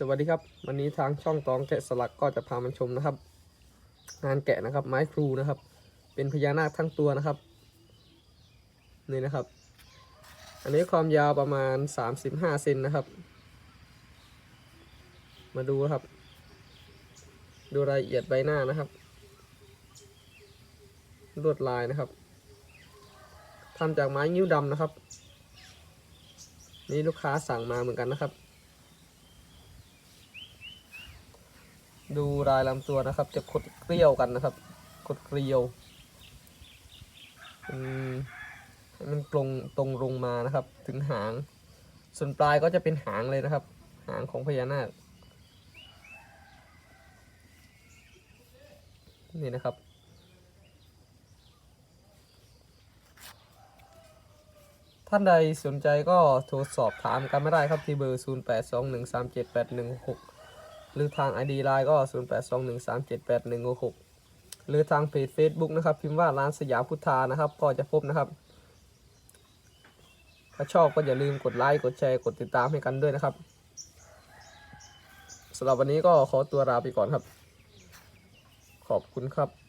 สวัสดีครับ วันนี้ทางช่องตองแกะสลักก็จะพามาชมนะครับ งานแกะนะครับ ไม้ครูนะครับ เป็นพญานาคทั้งตัวนะครับนี่นะครับ อันนี้ความยาวประมาณ 35เซนนะครับ มาดูครับ ดูรายละเอียดใบหน้านะครับลวดลายนะครับทำจากไม้งิ้วดำนะครับ นี่ลูกค้าสั่งมาเหมือนกันนะครับ ดูรายลำตัวนะครับ จะคดเกลียวกันนะครับ คดเกลียวมให้มันตรงตรงลงมานะครับ ถึงหาง ส่วนปลายก็จะเป็นหางเลยนะครับ หางของพญานาคนี่นะครับ ท่านใดสนใจก็โทรสอบถามกันไม่ได้ครับที่เบอร์ 0821378166 หรือทาง ID ไลน์ก็ 0821378166 หรือทางเพจ Facebook นะครับ พิมพ์ว่าร้านสยามพุทธานะครับ ก็จะพบนะครับ ถ้าชอบก็อย่าลืมกดไลค์กดแชร์กดติดตามให้กันด้วยนะครับสำหรับวันนี้ก็ขอตัวลาไปก่อนครับ ขอบคุณครับ